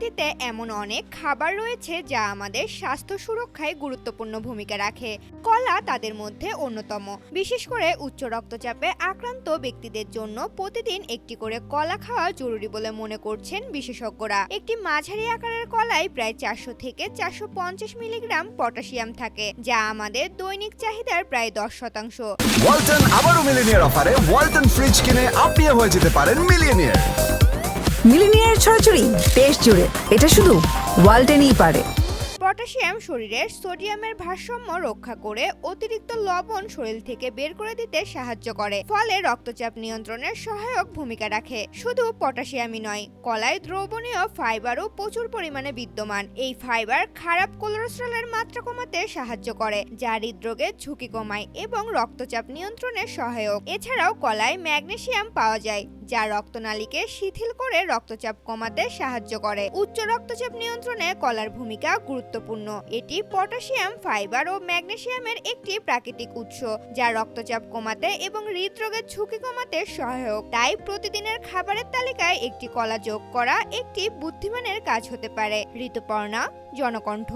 পৃথিবীতে এমন অনেক খাবার রয়েছে যা আমাদের স্বাস্থ্য সুরক্ষায় গুরুত্বপূর্ণ ভূমিকা রাখে। কলা তাদের মধ্যে অন্যতম। বিশেষ করে উচ্চ রক্তচাপে আক্রান্ত ব্যক্তিদের জন্য প্রতিদিন একটি করে কলা খাওয়া জরুরি বলে মনে করছেন বিশেষজ্ঞরা। একটি মাঝারি আকারের কলায় প্রায় চারশো থেকে চারশো পঞ্চাশ মিলিগ্রাম পটাশিয়াম থাকে যা আমাদের দৈনিক চাহিদার প্রায় দশ শতাংশ। ওয়ালটন আবারও মিলিনিয়ার অফারে ওয়ালটন ফ্রিজ কিনে আপনিও হয়ে যেতে পারেন মিলিয়নিয়ার। মিলিনিয়ার ছড়াছড়ি দেশ জুড়ে। এটা শুধু ওয়ালটেনই পারে। পটাশিয়াম শরীরের সোডিয়ামের ভারসাম্য রক্ষা করে অতিরিক্ত লবণ শরীর থেকে বের করে দিতে সাহায্য করে, ফলে রক্তচাপ নিয়ন্ত্রণের সহায়ক ভূমিকা রাখে। শুধু পটাশিয়ামই নয় কলায় দ্রবণীয় ফাইবারও প্রচুর পরিমাণে বিদ্যমান। এই ফাইবার খারাপ কোলেস্ট্রলের মাত্রা কমাতে সাহায্য করে, যা হৃদরোগের ঝুঁকি কমায় এবং রক্তচাপ নিয়ন্ত্রণে সহায়ক। এছাড়াও কলায় ম্যাগনেশিয়াম পাওয়া যায়, যা রক্তনালীকে শিথিল করে রক্তচাপ কমাতে সাহায্য করে। উচ্চ রক্তচাপ নিয়ন্ত্রণে কলার ভূমিকা গুরুত্বপূর্ণ। এটি পটাশিয়াম, ফাইবার ও ম্যাগনেশিয়ামের একটি প্রাকৃতিক উৎস, যা রক্তচাপ কমাতে এবং হৃদরোগের ঝুঁকি কমাতে সহায়ক। তাই প্রতিদিনের খাবারের তালিকায় একটি কলা যোগ করা একটি বুদ্ধিমানের কাজ হতে পারে। ঋতুপর্ণা, জনকণ্ঠ।